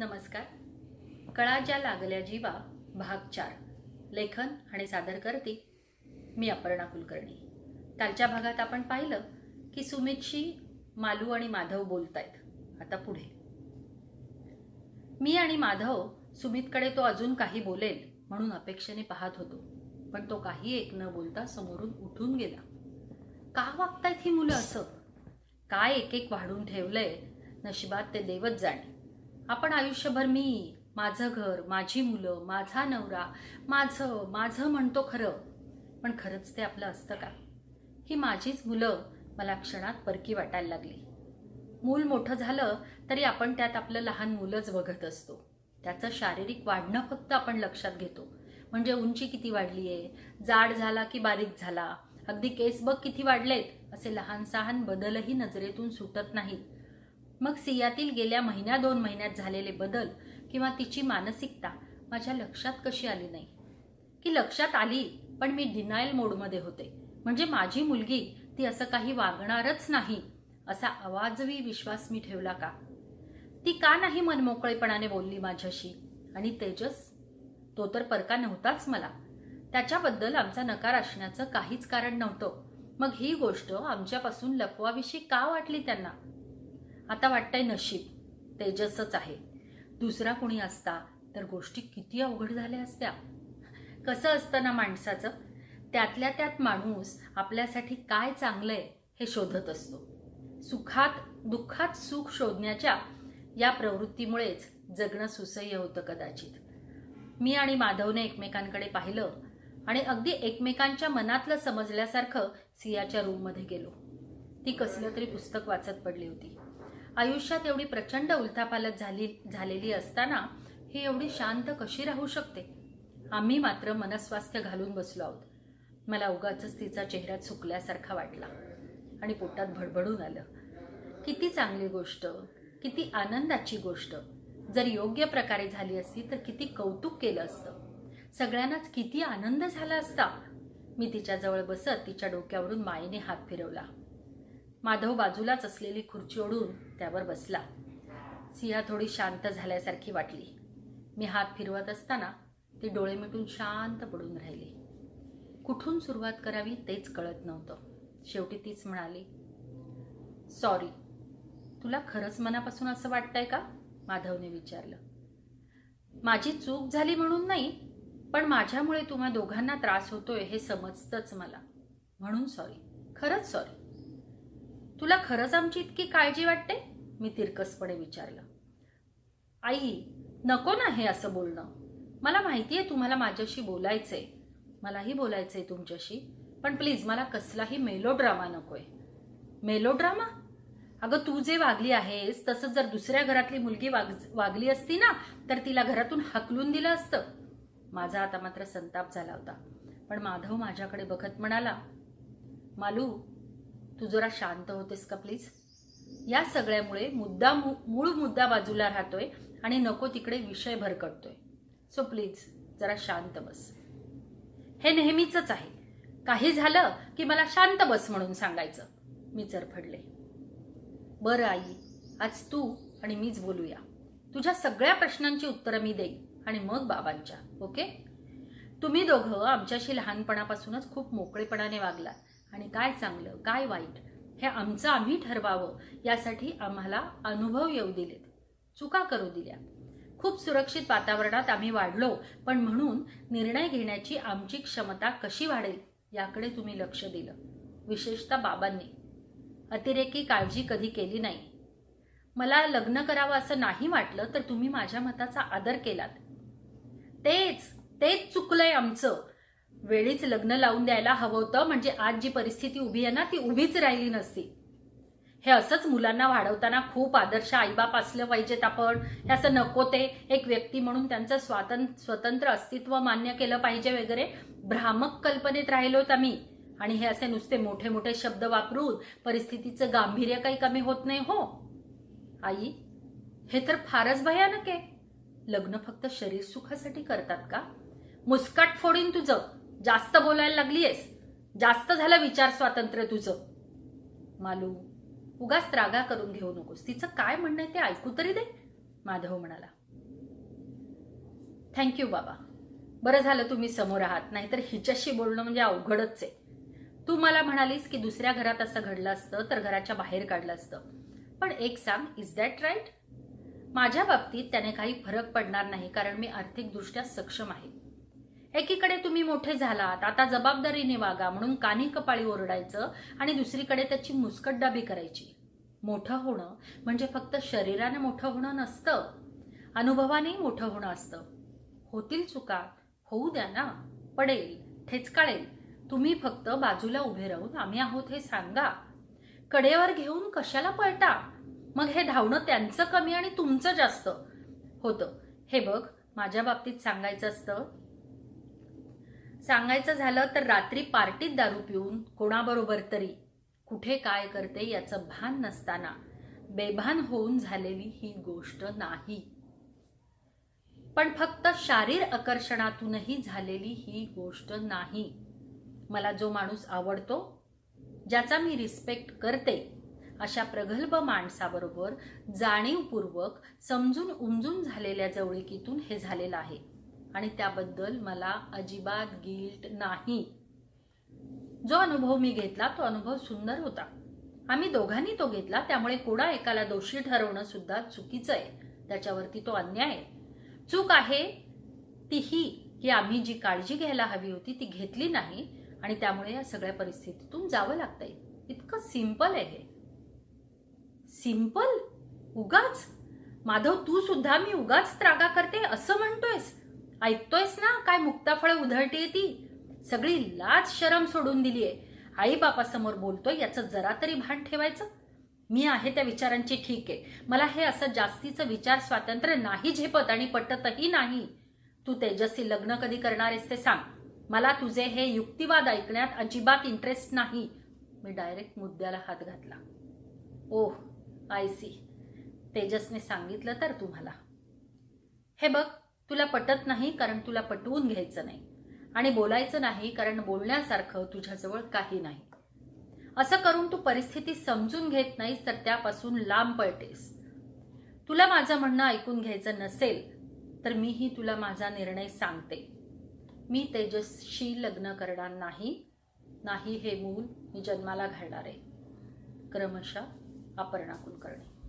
नमस्कार. कळा ज्या लागल्या जीवा भाग चार. लेखन आणि सादर करते मी अपर्णा कुलकर्णी. कालच्या भागात आपण पाहिलं की सुमितशी मालू आणि माधव बोलतायत. आता पुढे. मी आणि माधव सुमितकडे तो अजून काही बोलेल म्हणून अपेक्षेने पाहत होतो पण तो काही एक न बोलता समोरून उठून गेला. का वागतायत ही मुलं असं? काय एक एक वाढून ठेवलंय? नशिबात ते देवच जाणे. आपण आयुष्यभर मी माझं घर माझी मुलं माझा नवरा माझं माझं म्हणतो खरं पण खरंच ते आपलं असतं का? ही माझीच मुलं मला क्षणात परकी वाटायला लागली. मूल मोठं झालं तरी आपण त्यात आपलं लहान मुलंच बघत असतो. त्याचं शारीरिक वाढणं फक्त आपण लक्षात घेतो. म्हणजे उंची किती वाढली आहे जाड झाला की बारीक झाला अगदी केस बघ किती वाढलेत असे लहान सहान बदलही नजरेतून सुटत नाहीत. मग सियातील गेल्या महिन्या दोन महिन्यात झालेले बदल किंवा तिची मानसिकता माझ्या लक्षात कशी आली नाही. की लक्षात आली पण मी डिनायल मोडमध्ये होते. म्हणजे माझी मुलगी ती असं काही वागणारच नाही असा आवाजवी विश्वास मी ठेवला का? ती का नाही मनमोकळेपणाने बोलली माझ्याशी? आणि तेजस? तो तर परका नव्हताच मला. त्याच्याबद्दल आमचा नकार असण्याचं काहीच कारण नव्हतं. मग ही गोष्ट आमच्यापासून लपवाविषयी का वाटली त्यांना? आता वाटतंय नशीब तेजसच आहे. दुसरा कोणी असता तर गोष्टी किती अवघड झाल्या असत्या. कसं असतं ना माणसाचं? त्यातल्या त्यात माणूस आपल्यासाठी काय चांगलंय हे शोधत असतो. सुखात दुःखात सुख शोधण्याच्या या प्रवृत्तीमुळेच जगणं सुसह्य होतं कदाचित. मी आणि माधवने एकमेकांकडे पाहिलं आणि अगदी एकमेकांच्या मनातलं समजल्यासारखं सियाच्या रूममध्ये गेलो. ती कसलं तरी पुस्तक वाचत पडली होती. आयुष्यात एवढी प्रचंड उलथापालत झाली झालेली असताना ही एवढी शांत कशी राहू शकते? आम्ही मात्र मनस्वास्थ्य घालून बसलो आहोत. मला उगाच तिचा चेहरा चुकल्यासारखा वाटला आणि पोटात भडभडून आलं. किती चांगली गोष्ट किती आनंदाची गोष्ट. जर योग्य प्रकारे झाली असती तर किती कौतुक केलं असतं. सगळ्यांनाच किती आनंद झाला असता. मी तिच्याजवळ बसत तिच्या डोक्यावरून मायेने हात फिरवला. माधव बाजूलाच असलेली खुर्ची ओढून त्यावर बसला. सिंह थोडी शांत झाल्यासारखी वाटली. मी हात फिरवत असताना ती डोळे मिटून शांत पडून राहिली. कुठून सुरुवात करावी तेच कळत नव्हतं. शेवटी तीच म्हणाली सॉरी तुला खरंच मनापासून असं वाटतंय का? माधवने विचारलं. माझी चूक झाली म्हणून नाही पण माझ्यामुळे तुम्हा दोघांना त्रास होतोय हे समजतंच मला. म्हणून सॉरी खरंच सॉरी तुला खरंच आमची इतकी काळजी वाटते? मी तिरकसपणे विचारलं. आई नको ना हे असं बोलणं. मला माहिती आहे तुम्हाला माझ्याशी बोलायचंय. मलाही बोलायचंय तुमच्याशी पण प्लीज मला कसलाही मेलोड्रामा नकोय. मेलोड्रामा? अगं तू जे वागली आहेस तसंच जर दुसऱ्या घरातली मुलगी वाग वागली असती ना तर तिला घरातून हकलून दिलं असतं. माझा आता मात्र संताप झाला होता. पण माधव माझ्याकडे बघत म्हणाला मालू तू जरा शांत होतेस का प्लीज? या सगळ्यामुळे मुद्दा मूळ मुद्दा बाजूला राहतोय आणि नको तिकडे विषय भरकटतोय सो प्लीज जरा शांत बस. हे नेहमीच आहे. काही झालं की मला शांत बस म्हणून सांगायचं. मी चरफडले. बरं आई आज तू आणि मीच बोलूया. तुझ्या सगळ्या प्रश्नांची उत्तरं मी देईन आणि मग बाबांच्या ओके? तुम्ही दोघं आमच्याशी लहानपणापासूनच खूप मोकळेपणाने वागलात. आणि काय चांगलं काय वाईट हे आमचं आम्ही ठरवावं यासाठी आम्हाला अनुभव येऊ दिलेत. चुका करू दिल्या. खूप सुरक्षित वातावरणात आम्ही वाढलो पण म्हणून निर्णय घेण्याची आमची क्षमता कशी वाढेल याकडे तुम्ही लक्ष दिलं. विशेषतः बाबांनी. अतिरेकी काळजी कधी केली नाही. मला लग्न करावं असं नाही वाटलं तर तुम्ही माझ्या मताचा आदर केलात. तेच तेच चुकलंय आमचं. वेळीच लग्न लावून द्यायला हवं होतं म्हणजे आज जी परिस्थिती उभी आहे ना ती उभीच राहिली नसती. हे असंच मुलांना वाढवताना खूप आदर्श आईबाप असलं पाहिजेत आपण. हे असं नको ते. एक व्यक्ती म्हणून त्यांचं स्वातंत्र्य स्वतंत्र अस्तित्व मान्य केलं पाहिजे वगैरे. भ्रामक कल्पनेत राहिलोत आम्ही. आणि हे असे नुसते मोठे मोठे शब्द वापरून परिस्थितीचं गांभीर्य काही कमी होत नाही हो. आई हे तर फारच भयानक आहे. लग्न फक्त शरीर सुखासाठी करतात का? मुस्काट फोडीन तुझं. जास्त बोलायला लागलीयस. जास्त झालं विचार स्वातंत्र्य तुझं. मालू उगाच त्रागा करून घेऊ नकोस. तिचं काय म्हणणं आहे ते ऐकू तरी दे माधव म्हणाला. थँक्यू बाबा. बरं झालं तुम्ही समोर आहात नाहीतर हिच्याशी बोलणं म्हणजे अवघडच आहे. तू मला म्हणालीस की दुसऱ्या घरात असं घडलं असतं तर घराच्या बाहेर काढलं असतं. पण एक सांग इज दॅट राईट माझ्या बाबतीत त्याने काही फरक पडणार नाही कारण मी आर्थिकदृष्ट्या सक्षम आहे. एकीकडे तुम्ही मोठे झालात आता जबाबदारीने वागा म्हणून कानी कपाळी ओरडायचं आणि दुसरीकडे त्याची मुस्कटदाबी करायची. मोठं होणं म्हणजे फक्त शरीराने मोठं होणं नसतं. अनुभवाने मोठं होणं असतं. होतील चुका होऊ द्या ना. पडेल ठेचकाळेल. तुम्ही फक्त बाजूला उभे राहून आम्ही आहोत हे सांगा. कडेवर घेऊन कशाला पळता? मग हे धावणं त्यांचं कमी आणि तुमचं जास्त. होतं. हे बघ माझ्या बाबतीत सांगायचं असतं सांगायचं झालं तर रात्री पार्टीत दारू पिऊन कोणाबरोबर तरी कुठे काय करते याचं भान नसताना बेभान होऊन झालेली ही गोष्ट नाही. पण फक्त शारीर आकर्षणातूनही झालेली ही गोष्ट नाही. मला जो माणूस आवडतो ज्याचा मी रिस्पेक्ट करते अशा प्रगल्भ माणसाबरोबर जाणीवपूर्वक समजून उमजून झालेल्या जवळिकीतून हे झालेलं आहे. आणि त्याबद्दल मला अजिबात गिल्ट नाही. जो अनुभव मी घेतला तो अनुभव सुंदर होता. आम्ही दोघांनी तो घेतला त्यामुळे कोणा एकाला दोषी ठरवणं सुद्धा चुकीचं आहे. त्याच्यावरती तो अन्याय आहे. चूक आहे ती ही की आम्ही जी काळजी घ्यायला हवी होती ती घेतली नाही. आणि त्यामुळे या सगळ्या परिस्थितीतून जावं लागतंय. इतकं सिंपल आहे हे. सिंपल उगाच? माधव तू सुद्धा मी उगाच त्रागा करते असं म्हणतोयस? ऐकतोयस ना काय मुक्ताफळ उधळतीये ती? सगळी लाज शरम सोडून दिलीये. आई बापासमोर बोलतोय याचं जरा तरी भान ठेवायचं? मी आहे त्या विचारांची ठीक आहे. मला हे असं जास्तीचं विचार स्वातंत्र्य नाही झेपत आणि पटतही नाही. तू तेजस्वी लग्न कधी करणार आहेस ते सांग. मला तुझे हे युक्तिवाद ऐकण्यात अजिबात इंटरेस्ट नाही. मी डायरेक्ट मुद्द्याला हात घातला. ओह आय सी तेजसने सांगितलं तर तुम्हाला. हे बघ तुला पटत नाही कारण तुला पटवून घ्यायचं नाही. आणि बोलायचं नाही कारण बोलण्यासारखं तुझ्याजवळ काही नाही. असं करून तू परिस्थिती समजून घेत नाहीस तर त्यापासून लांब पळतेस. तुला माझं म्हणणं ऐकून घ्यायचं नसेल तर मीही तुला माझा निर्णय सांगते. मी तेजसशी लग्न करणार नाही. नाही हे मूल मी जन्माला घालणार आहे. क्रमशः अपर्णा कुलकर्णी